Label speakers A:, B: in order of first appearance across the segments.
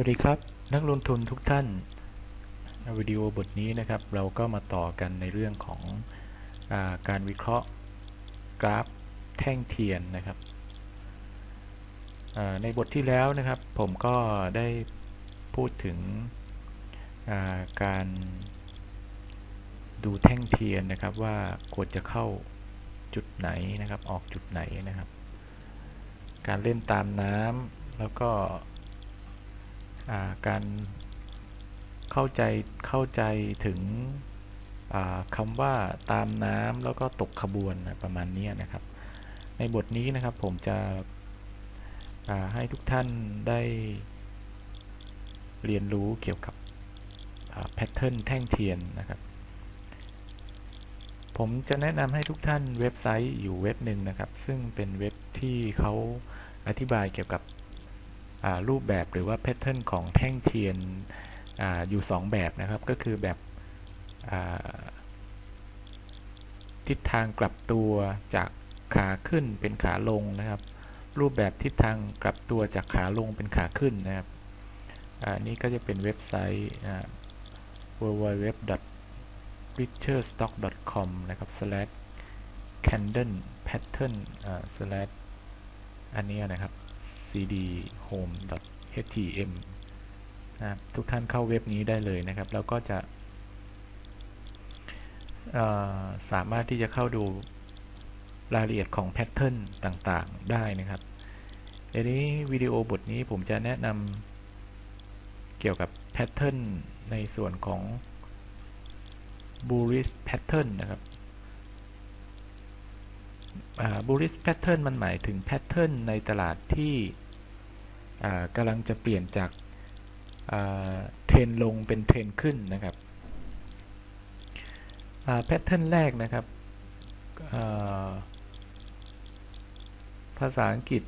A: สวัสดีครับ นักลงทุนทุกท่านวิดีโอบทนี้นะครับ เราก็มาต่อกันในเรื่องของอาการวิเคราะห์กราฟแท่งเทียนนะครับในบทที่แล้วนะครับ ผมก็ได้พูดถึงการดูแท่งเทียนนะครับว่าควรจะเข้าจุดไหนนะครับ ออกจุดไหนนะครับ การเล่นตามน้ำแล้วก็ การเข้าใจเข้าใจถึงคำว่าตามน้ำแล้วก็ตกขบวนประมาณนี้นะครับ ในบทนี้นะครับผมจะให้ทุกท่านได้เรียนรู้เกี่ยวกับแพทเทิร์นแท่งเทียนนะครับ ผมจะแนะนำให้ทุกท่านเว็บไซต์อยู่เว็บหนึ่งนะครับ ซึ่งเป็นเว็บที่เขาอธิบายเกี่ยวกับ รูปแบบหรือว่าแพทเทิร์นของแท่งเทียนออยู่ 2 แบบนะครับ ก็คือแบบทิศทางกลับตัวจากขาขึ้นเป็นขาลงนะครับ รูปแบบทิศทางกลับตัวจากขาลงเป็นขาขึ้นนะครับอันนี้ก็จะเป็นเว็บไซต์ www richerstock.com นะครับ slash candle pattern slash อันนี้นะครับ cd home htm นะทุกท่านเข้าเว็บนี้ได้เลยนะครับ แล้วก็จะสามารถที่จะเข้าดูรายละเอียดของแพทเทิร์นต่างๆ ได้นะครับทีนี้วิดีโอบทนี้ผมจะแนะนำเกี่ยวกับแพทเทิร์นในส่วนของ bullish pattern นะครับ bullish pattern มันหมายถึงแพทเทิร์นในตลาดที่กำลังจะเปลี่ยนจากเทรนลงเป็นเทรนขึ้นนะครับแพทเทิร์นแรกนะครับภาษาอังกฤษ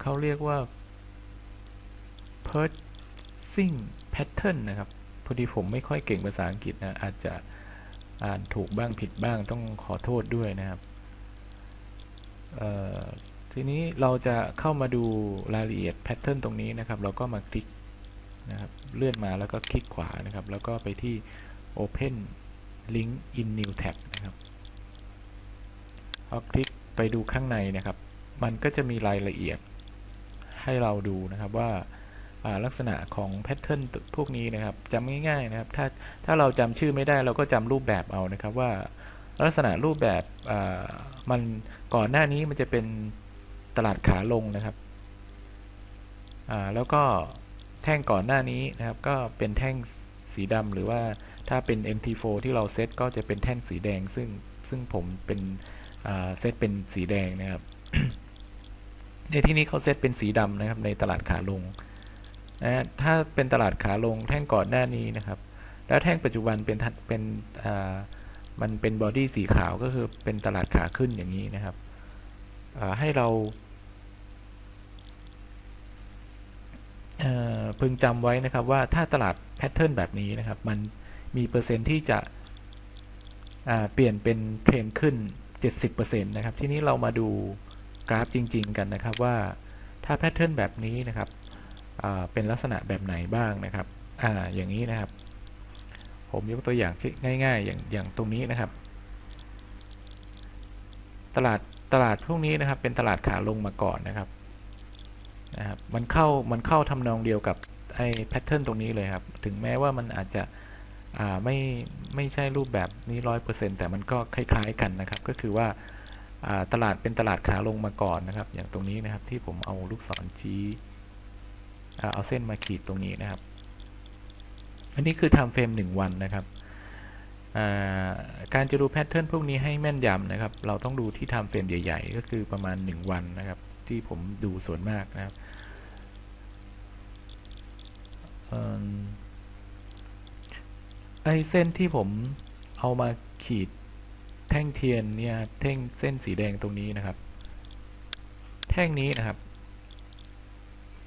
A: เขาเรียกว่า purchasing pattern นะครับ พอดีผมไม่ค่อยเก่งภาษาอังกฤษนะ อาจจะอ่านถูกบ้างผิดบ้างต้องขอโทษด้วยนะครับ ทีนี้เราจะเข้ามาดูรายละเอียดแพทเทิร์นตรงนี้นะครับ เราก็มาคลิกนะครับเลื่อนมาแล้วก็คลิกขวานะครับ แล้วก็ไปที่ Open Link in New Tab นะครับพอคลิกไปดูข้างในนะครับ มันก็จะมีรายละเอียดให้เราดูนะครับว่าลักษณะของแพทเทิร์นพวกนี้นะครับจำง่ายๆนะครับ ถ้าถ้าเราจำชื่อไม่ได้เราก็จำรูปแบบเอานะครับว่า ลักษณะรูปแบบมันก่อนหน้านี้มันจะเป็นตลาดขาลงนะครับแล้วก็แท่งก่อนหน้านี้นะครับ ก็เป็นแท่งสีดำหรือว่าถ้าเป็น MT4 ที่เราเซตก็จะเป็นแท่งสีแดง ซึ่งซึ่งผมเป็นเซตเป็นสีแดงนะครับ ในที่นี้เขาเซตเป็นสีดำนะครับ ในตลาดขาลงนะถ้าเป็นตลาดขาลงแท่งก่อนหน้านี้นะครับ แล้วแท่งปัจจุบันเป็นเป็น มันเป็นบอดี้สีขาวก็คือเป็นตลาดขาขึ้นอย่างนี้นะครับให้เราพึงจำไว้นะครับว่าถ้าตลาดแพทเทิร์นแบบนี้นะครับ มันมีเปอร์เซ็นที่จะเปลี่ยนเป็นเทรนขึ้น 70%นะครับ ทีนี้เรามาดูกราฟจริง ๆ กันนะครับว่าถ้าแพทเทิร์นแบบนี้นะครับเป็นลักษณะแบบไหนบ้างนะครับออย่างนี้นะครับ ผมยกตัวอย่างง่าย ๆ อย่างอย่างตรงนี้นะครับ ตลาดตลาดพวกนี้นะครับ เป็นตลาดขาลงมาก่อนนะครับนะครับ มันเข้ามันเข้าทำนองเดียวกับไอ้แพทเทิร์นตรงนี้เลยครับ ถึงแม้ว่ามันอาจจะไม่ไม่ใช่รูปแบบนี้ร้อยเปอร์เซ็นแต่มันก็คล้าย ๆ กันนะครับ ก็คือว่าตลาดเป็นตลาดขาลงมาก่อนนะครับ อย่างตรงนี้นะครับที่ผมเอาลูกศรชี้เอาเส้นมาขีดตรงนี้นะครับ อันนี้คือทำเฟรม1 วันนะครับการจะดูแพทเทิร์นพวกนี้ให้แม่นยำนะครับ เราต้องดูที่ทำเฟรมใหญ่ๆ ก็คือประมาณ 1 วันนะครับ ที่ผมดูส่วนมากนะครับไอเส้นที่ผมเอามาขีดแท่งเทียนเนี่ยแท่งเส้นสีแดงตรงนี้นะครับ แท่งนี้นะครับ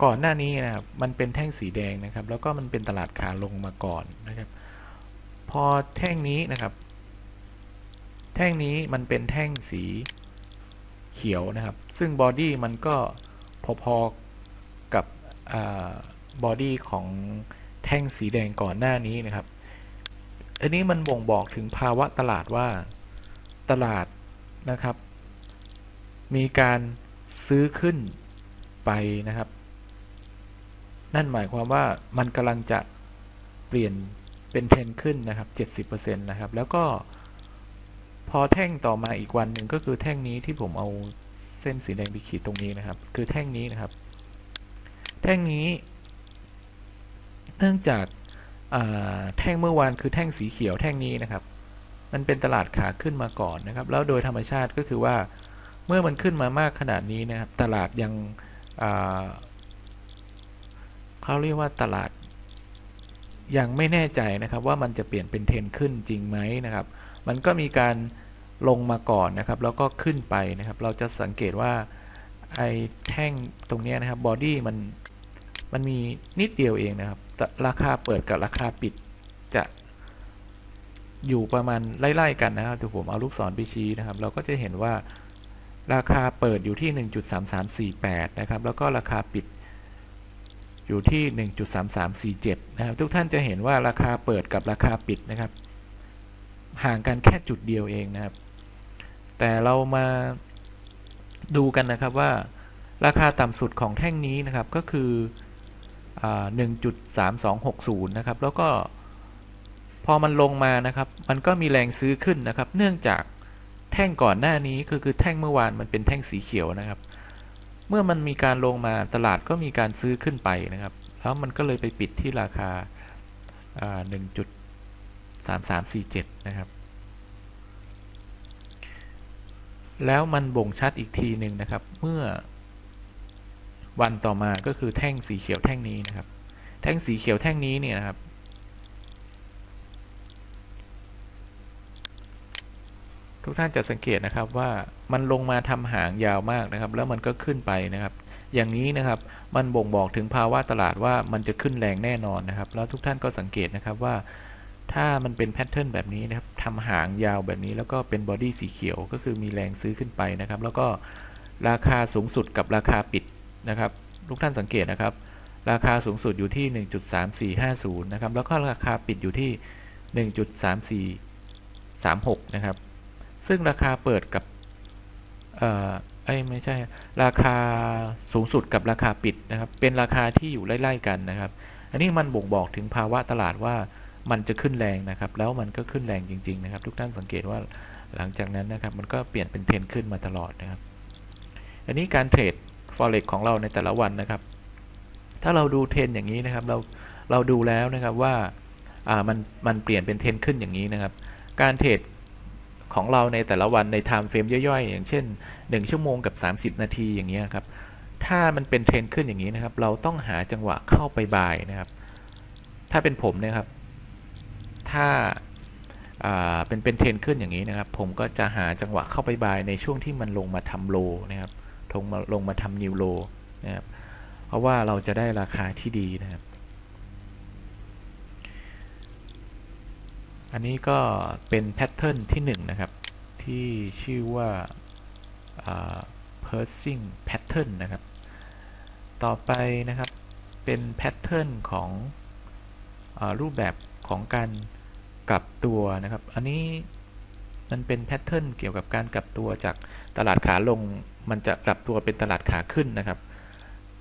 A: ก่อนหน้านี้นะครับมันเป็นแท่งสีแดงนะครับ แล้วก็มันเป็นตลาดขาลงมาก่อนนะครับ พอแท่งนี้นะครับ แท่งนี้มันเป็นแท่งสีเขียวนะครับ ซึ่งบอดี้มันก็พอๆกับบอดี้ของแท่งสีแดงก่อนหน้านี้นะครับ อันนี้มันบ่งบอกถึงภาวะตลาดว่าตลาดนะครับ มีการซื้อขึ้นไปนะครับ นั่นหมายความว่ามันกำลังจะเปลี่ยนเป็นเทรนขึ้นนะครับ 70%นะครับ แล้วก็พอแท่งต่อมาอีกวันหนึ่งก็คือแท่งนี้ที่ผมเอาเส้นสีแดงไปขีดตรงนี้นะครับ คือแท่งนี้นะครับ แท่งนี้ เนื่องจากแท่งเมื่อวานคือแท่งสีเขียวแท่งนี้นะครับ มันเป็นตลาดขาขึ้นมาก่อนนะครับ แล้วโดยธรรมชาติก็คือว่าเมื่อมันขึ้นมามากขนาดนี้นะครับ ตลาดยัง เขาเรียกว่าตลาด ยังไม่แน่ใจนะครับว่ามันจะเปลี่ยนเป็นเทรนขึ้นจริงไหมนะครับ มันก็มีการลงมาก่อนนะครับ แล้วก็ขึ้นไปนะครับ เราจะสังเกตว่าไอ้แท่งตรงนี้นะครับบอดี้มันมันมีนิดเดียวเองนะครับ ราคาเปิดกับราคาปิดจะอยู่ประมาณไล่ๆกันนะครับถ้าผมเอาลูกศรไปชี้นะครับ เราก็จะเห็นว่าราคาเปิดอยู่ที่ 1.3348 นะครับ แล้วก็ราคาปิด อยู่ที่ 1.3347 นะครับ ทุกท่านจะเห็นว่าราคาเปิดกับราคาปิดนะครับ ห่างกันแค่จุดเดียวเองนะครับ แต่เรามาดูกันนะครับว่าราคาต่ำสุดของแท่งนี้นะครับก็คือ 1.3260 นะครับ แล้วก็พอมันลงมานะครับ มันก็มีแรงซื้อขึ้นนะครับ เนื่องจากแท่งก่อนหน้านี้คือคือแท่งเมื่อวานมันเป็นแท่งสีเขียวนะครับ เมื่อมันมีการลงมาตลาดก็มีการซื้อขึ้นไปนะครับ แล้วมันก็เลยไปปิดที่ราคา 1.3347 นะครับ แล้วมันบ่งชัดอีกทีหนึ่งนะครับ เมื่อวันต่อมาก็คือแท่งสีเขียวแท่งนี้นะครับ แท่งสีเขียวแท่งนี้เนี่ยนะครับ ทุกท่านจะสังเกตนะครับว่ามันลงมาทำหางยาวมากนะครับ แล้วมันก็ขึ้นไปนะครับ อย่างนี้นะครับมันบ่งบอกถึงภาวะตลาดว่ามันจะขึ้นแรงแน่นอนนะครับ แล้วทุกท่านก็สังเกตนะครับว่า ถ้ามันเป็นแพทเทิร์นแบบนี้นะครับทำหางยาวแบบนี้แล้วก็เป็นบอดี้สีเขียวก็คือมีแรงซื้อขึ้นไปนะครับ แล้วก็ราคาสูงสุดกับราคาปิดนะครับ ทุกท่านสังเกตนะครับ ราคาสูงสุดอยู่ที่ 1.3450นะครับแล้วก็ราคาปิดอยู่ที่ 1.3436 นะครับ ซึ่งราคาเปิดกับเอ่อไอ้ไม่ใช่ ราคาสูงสุดกับราคาปิดนะครับ เป็นราคาที่อยู่ไล่ๆกันนะครับ อันนี้มันบ่งบอกถึงภาวะตลาดว่ามันจะขึ้นแรงนะครับ แล้วมันก็ขึ้นแรงจริง ๆ นะครับ ทุกท่านสังเกตว่าหลังจากนั้นนะครับ มันก็เปลี่ยนเป็นเทรนขึ้นมาตลอดนะครับ อันนี้การเทรด forex ของเราในแต่ละวันนะครับ ถ้าเราดูเทรนอย่างนี้นะครับ เราเราดูแล้วนะครับว่าอ่ามันมันเปลี่ยนเป็นเทรนขึ้นอย่างนี้นะครับ การเทรด ของเราในแต่ละวันใน time frame ย่อยๆ อย่างเช่น 1 ชั่วโมงกับ 30 นาทีอย่างนี้ยครับถ้ามันเป็นเทรนขึ้นอย่างนี้นะครับ เราต้องหาจังหวะเข้าไปบายนะครับ ถ้าเป็นผมนะครับ ถ้าอ่าเป็นเป็นเทรนขึ้นอย่างนี้นะครับ ผมก็จะหาจังหวะเข้าไปบายในช่วงที่มันลงมาทำโลนะครับลงมาลงมาทำนิวโลนะครับ เพราะว่าเราจะได้ราคาที่ดีนะครับ อันนี้ก็เป็นแพทเทิร์นที่1นนะครับ ที่ชื่อว่า pursing pattern นะครับ ต่อไปนะครับเป็นแพทเทิร์นของอรูปแบบของการกลับตัวนะครับ อันนี้มันเป็นแพทเทิร์นเกี่ยวกับการกลับตัวจากตลาดขาลง มันจะกลับตัวเป็นตลาดขาขึ้นนะครับ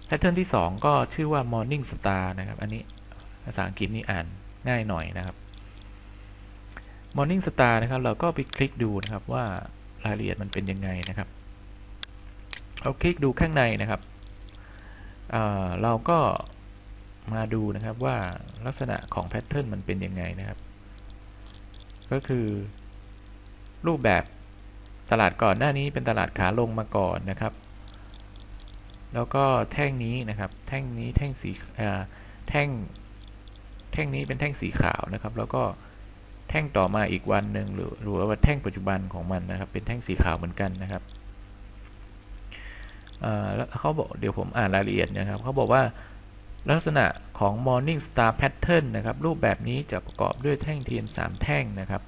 A: แพทเทิร์นที่ 2 ก็ชื่อว่า morning star นะครับ อันนี้ภาษาอังกฤษนี่อ่านง่ายหน่อยนะครับ morning star นะครับ เราก็ไปคลิกดูนะครับว่ารายละเอียดมันเป็นยังไงนะครับเราคลิกดูข้างในนะครับเเราก็มาดูนะครับว่าลักษณะของแพทเทิร์นมันเป็นยังไงนะครับ ก็คือรูปแบบตลาดก่อนหน้านี้เป็นตลาดขาลงมาก่อนนะครับ แล้วก็แท่งนี้นะครับ แท่งนี้แท่งสีแท่งแท่งนี้เป็นแท่งสีขาวนะครับ แล้วก็ แท่งต่อมาอีกวันหนึ่งหรือหรือว่าแท่งปัจจุบันของมันนะครับ เป็นแท่งสีขาวเหมือนกันนะครับแล้วเขาบอกเดี๋ยวผมอ่านรายละเอียดนะครับเขาบอกว่าลักษณะของ Morning Star Pattern นะครับ รูปแบบนี้จะประกอบด้วยแท่งเทียน 3 แท่งนะครับ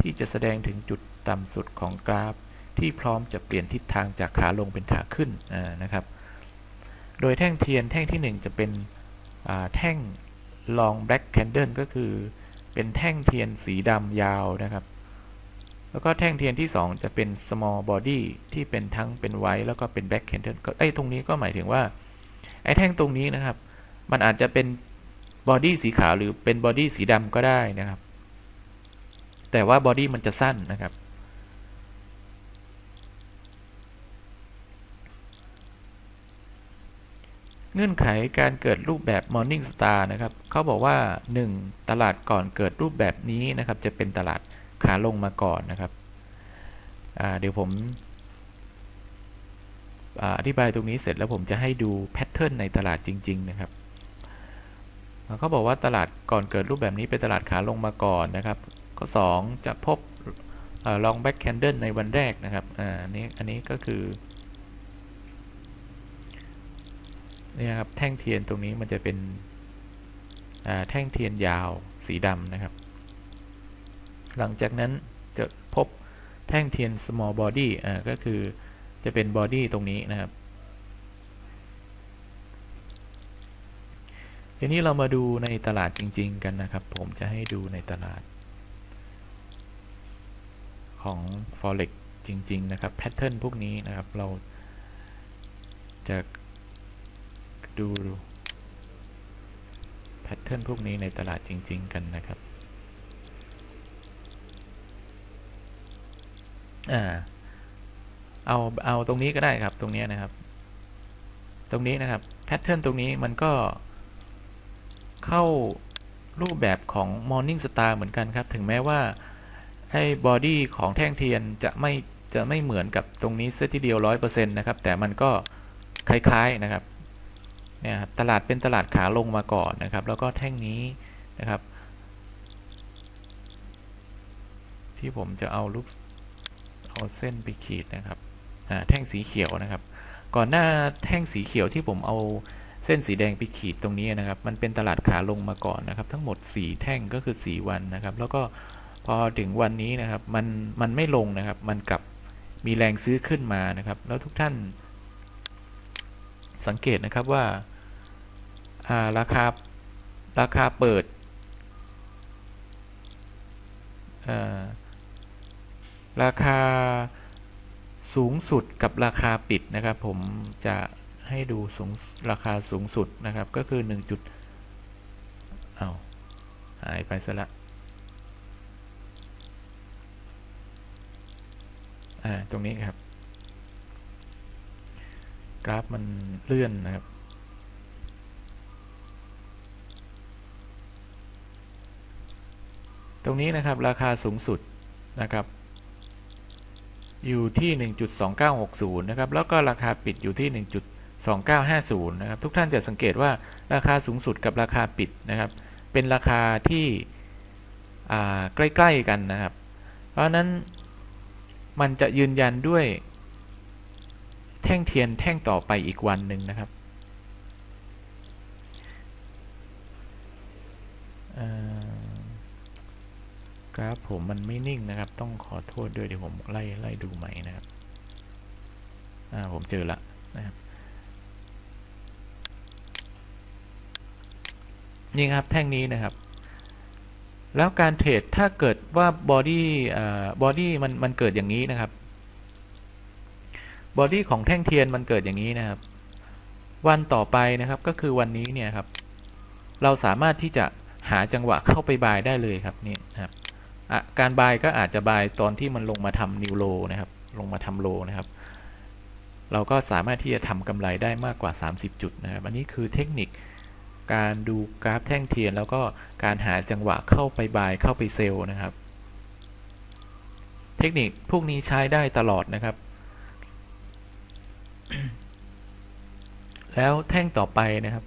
A: ที่จะแสดงถึงจุดต่ำสุดของกราฟ ที่พร้อมจะเปลี่ยนทิศทางจากขาลงเป็นขาขึ้นนะครับ โดยแท่งเทียนแท่งที่ 1 จะเป็นแท่ง long black candle ก็คือ เป็นแท่งเทียนสีดำยาวนะครับ แล้วก็แท่งเทียนที่ 2 จะเป็น small body ที่เป็นทั้งเป็นไวท์แล้วก็เป็น black candle ก็ไอ้ตรงนี้ก็หมายถึงว่า ไอ้แท่งตรงนี้นะครับ มันอาจจะเป็นบอดี้สีขาวหรือเป็นบอดี้สีดำก็ได้นะครับ แต่ว่าบอดี้มันจะสั้นนะครับ เงื่อนไขการเกิดรูปแบบ Morning Star นะครับเขาบอกว่า 1. ตลาดก่อนเกิดรูปแบบนี้นะครับ จะเป็นตลาดขาลงมาก่อนนะครับเดี๋ยวผมอธิบายตรงนี้เสร็จแล้วผมจะให้ดูแพทเทิร์นในตลาดจริง ๆ นะครับเขาบอกว่าตลาดก่อนเกิดรูปแบบนี้เป็นตลาดขาลงมาก่อนนะครับข้อ2จะพบลองแบ็กแคนเดิลในวันแรกนะครับอันนี้อันนี้ก็คือ นี่ครับแท่งเทียนตรงนี้มันจะเป็นแท่งเทียนยาวสีดำนะครับ หลังจากนั้นจะพบแท่งเทียน small body อ่าก็คือจะเป็น body ตรงนี้นะครับ ทีนี้เรามาดูในตลาดจริง ๆ กันนะครับ ผมจะให้ดูในตลาด ของ forex จริง ๆ นะครับ แพทเทิร์นพวกนี้นะครับ เราจะ ดูแพทเทิร์นพวกนี้ในตลาดจริง ๆ กันนะครับ อ่า เอา เอาตรงนี้ก็ได้ครับ ตรงนี้นะครับ ตรงนี้นะครับ แพทเทิร์นตรงนี้มันก็เข้ารูปแบบของ Morning Star เหมือนกันครับ ถึงแม้ว่าให้บอดี้ของแท่งเทียนจะไม่จะไม่เหมือนกับตรงนี้เซตทีเดียว 100%นะครับ แต่มันก็คล้าย ๆ นะครับ เนี่ยครับตลาดเป็นตลาดขาลงมาก่อนนะครับ แล้วก็แท่งนี้นะครับ ที่ผมจะเอาลูกเอาเส้นไปขีดนะครับแท่งสีเขียวนะครับ ก่อนหน้าแท่งสีเขียวที่ผมเอาเส้นสีแดงไปขีดตรงนี้นะครับ มันเป็นตลาดขาลงมาก่อนนะครับ ทั้งหมด 4 แท่งก็คือ 4 วันนะครับ แล้วก็พอถึงวันนี้นะครับ มันมันไม่ลงนะครับ มันกลับมีแรงซื้อขึ้นมานะครับ แล้วทุกท่าน สังเกตนะครับว่าราคาราคาเปิดราคาสูงสุดกับราคาปิดนะครับ ผมจะให้ดูสูงราคาสูงสุดนะครับก็คือ1จุดเอาหายไปซะละตรงนี้ครับ กราฟมันเลื่อนนะครับ ตรงนี้นะครับราคาสูงสุดนะครับ อยู่ที่ 1.2960 นะครับ แล้วก็ราคาปิดอยู่ที่ 1.2950 นะครับ ทุกท่านจะสังเกตว่าราคาสูงสุดกับราคาปิดนะครับ เป็นราคาที่ใกล้ ๆ กันนะครับ เพราะนั้นมันจะยืนยันด้วย แท่งเทียนแท่งต่อไปอีกวันหนึ่งนะครับกราฟผมมันไม่นิ่งนะครับ ต้องขอโทษด้วยเดี๋ยวผมไล่ไล่ดูใหม่นะครับอ่าผมเจอละนะครับนี่ครับแท่งนี้นะครับ แล้วการเทรดถ้าเกิดว่าบอดี้บอดี้มันมันเกิดอย่างนี้นะครับ บอดี้ของแท่งเทียนมันเกิดอย่างนี้นะครับ วันต่อไปนะครับก็คือวันนี้เนี่ยครับ เราสามารถที่จะหาจังหวะเข้าไปบายได้เลยครับนี่ครับการบายก็อาจจะบายตอนที่มันลงมาทำนิวโลนะครับ ลงมาทำโลนะครับ เราก็สามารถที่จะทำกำไรได้มากกว่า 30 จุดนะครับ อันนี้คือเทคนิคการดูกราฟแท่งเทียน แล้วก็การหาจังหวะเข้าไปบายเข้าไปเซลล์นะครับ เทคนิคพวกนี้ใช้ได้ตลอดนะครับ แล้วแท่งต่อไปนะครับ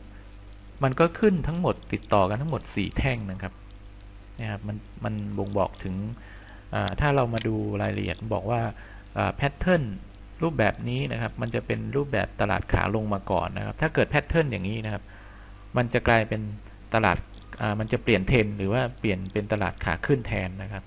A: มันก็ขึ้นทั้งหมดติดต่อกันทั้งหมด 4 แท่งนะครับนะครับมันมันบ่งบอกถึงถ้าเรามาดูรายละเอียดบอกว่าแพทเทิร์นรูปแบบนี้นะครับ มันจะเป็นรูปแบบตลาดขาลงมาก่อนนะครับ ถ้าเกิดแพทเทิร์นอย่างนี้นะครับ มันจะกลายเป็นตลาดมันจะเปลี่ยนเทรนหรือว่าเปลี่ยนเป็นตลาดขาขึ้นแทนนะครับ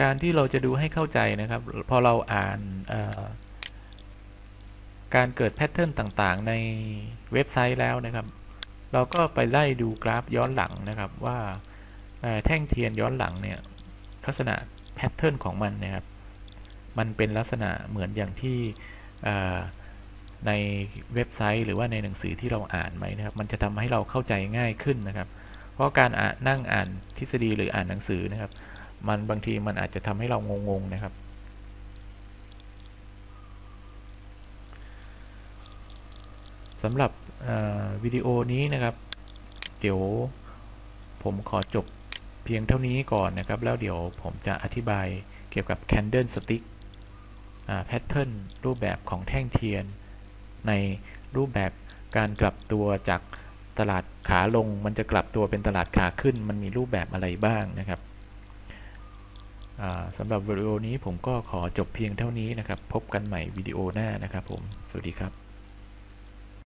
A: การที่เราจะดูให้เข้าใจนะครับ พอเราอ่านการเกิดแพทเทิร์นต่างๆ ในเว็บไซต์แล้วนะครับ เราก็ไปไล่ดูกราฟย้อนหลังนะครับว่าแท่งเทียนย้อนหลังเนี่ยลักษณะแพทเทิร์นของมันนะครับมันเป็นลักษณะเหมือนอย่างที่ในเว็บไซต์ หรือว่าในหนังสือที่เราอ่านไหมนะครับ มันจะทำให้เราเข้าใจง่ายขึ้นนะครับ เพราะการอ่านนั่งอ่านทฤษฎีหรืออ่านหนังสือนะครับ มันบางทีมันอาจจะทำให้เรางงๆนะครับ สำหรับวิดีโอนี้นะครับ เดี๋ยวผมขอจบเพียงเท่านี้ก่อนนะครับ แล้วเดี๋ยวผมจะอธิบายเกี่ยวกับ Candle Stick แพทเทิร์นรูปแบบของแท่งเทียน ในรูปแบบการกลับตัวจากตลาดขาลง มันจะกลับตัวเป็นตลาดขาขึ้น มันมีรูปแบบอะไรบ้างนะครับ สำหรับวิดีโอนี้ผมก็ขอจบเพียงเท่านี้นะครับ พบกันใหม่วิดีโอหน้านะครับผม สวัสดีครับ